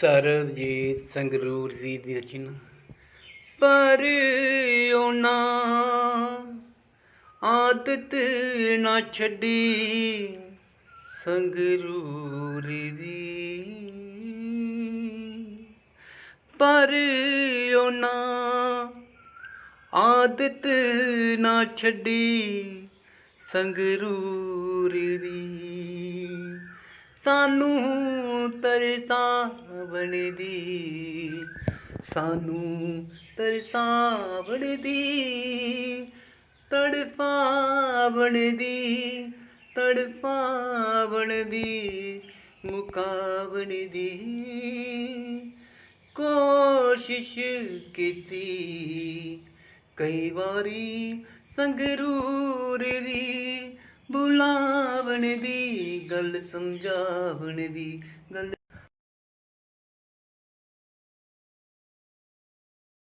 ਸਰਬਜੀਤ ਸੰਗਰੂਰ ਜੀ ਦੀ ਰਚਨਾ। ਪਰ ਉਹਨਾਂ ਆਦਤ ਨਾ ਛੱਡੀ ਸੰਗਰੂਰ ਦੀ। ਪਰ ਉਹਨਾਂ ਆਦਤ ਨਾ ਛੱਡੀ ਸੰਗਰੂਰ ਦੀ। ਸਾਨੂੰ ਤਰਸਾਵਣ ਦੀ, ਸਾਨੂੰ ਤਰਸਾਵਣ ਦੀ, ਤੜਫਾਵਣ ਦੀ ਤੜਫਾਵਣ ਦੀ, ਮੁਕਾਵਣ ਦੀ। ਕੋਸ਼ਿਸ਼ ਕੀਤੀ, ਕਈ ਵਾਰੀ ਸੰਗਰੂਰ ਦੀ ਬੁਲਾਵਣ ਦੀ ਗੱਲ ਸਮਝਾਵਣ ਦੀ ਗੱਲ